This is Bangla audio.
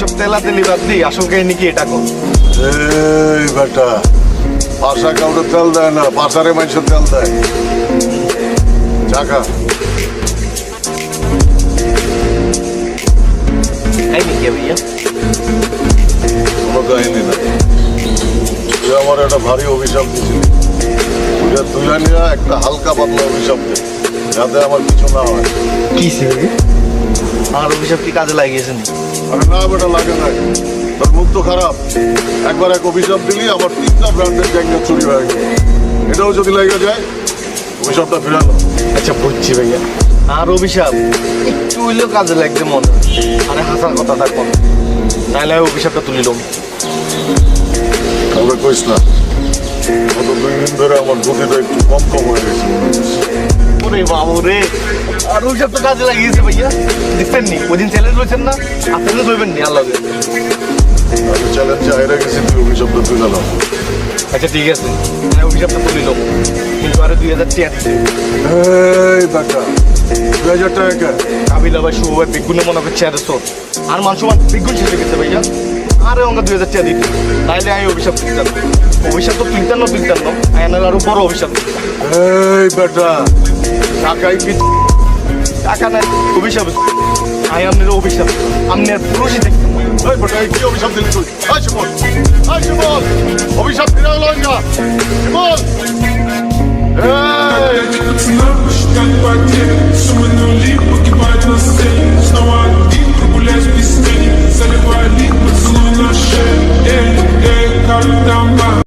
ওইসব তেলা তেলি বাদ দিই আসল কাহিনী কি এটা কর এই বেটা পাশা কাউকে তেল দেয় না পাশারে মানুষের তেল দেয়। চাকা। কাহিনী কি ভাইয়া? কোনো কাহিনী না তুই আমার একটা ভারী অভিশাপ দিছিলি। তুই একটা হালকা পাতলা অভিশাপ দে যাতে আমার কিছু না হয়। কি সে আমার অভিশাপ কি কাজে লাগিয়েছেন আরে না বেটা লাগে না তোর মুখ তো খারাপ। একবার এক অভিশাপ দিলি আমার তিনটা ব্র্যান্ডের জ্যাকেট চুরি হয়ে গেল। এটাও যদি লেগে যায় অভিশাপটা ফিরালো। আচ্ছা বুঝছি ভাইয়া। আর অভিশাপ? একটু হইলেও কাজে লাগছে মনে। আরে হাসার কথা থাকব। নাহলে আমি অভিশাপটা তুলিলাম তবে কইস না গত দুই দিন ধরে আমার গতিটা একটু কম কম হয়ে গেছে। ওরে বাবু রে। আর অভিশাপ তো কাজে লাগিয়েছে ভাইয়া। দেখছেন নি? ওই দিন চ্যালেঞ্জ রয়েছেন না? আপনি ধরবেন নি আল্লাহ গেছি তুই অভিশাপটা তুই গেলাম আচ্ছা ঠিক আছে। আমি অভিশাপটা তুলিলাম কিন্তু আরে দুই হাজার টাকা দুই হাজার টাকা? কাবিল আবার শুভ ভাই বিগুনে মনে করছে সব আর মানুষ আমার বিগুন শেষে গেছে ভাইয়া। আরে অঙ্গ দুই হাজার টাকা দিতে। তাইলে আমি অভিশাপ তুলতাম অভিশাপ তো তুলতাম না তুলতাম না। আয়নার আরও বড় অভিশাপ। এই বেটা টাকাই কি টাকা নাই অভিশাপ আই আপনার অভিশাপ। আপনি আর পুরুষই দেখতাম কি অভিশাপ দিলি তুই? অভিশাপ ফিরে গেল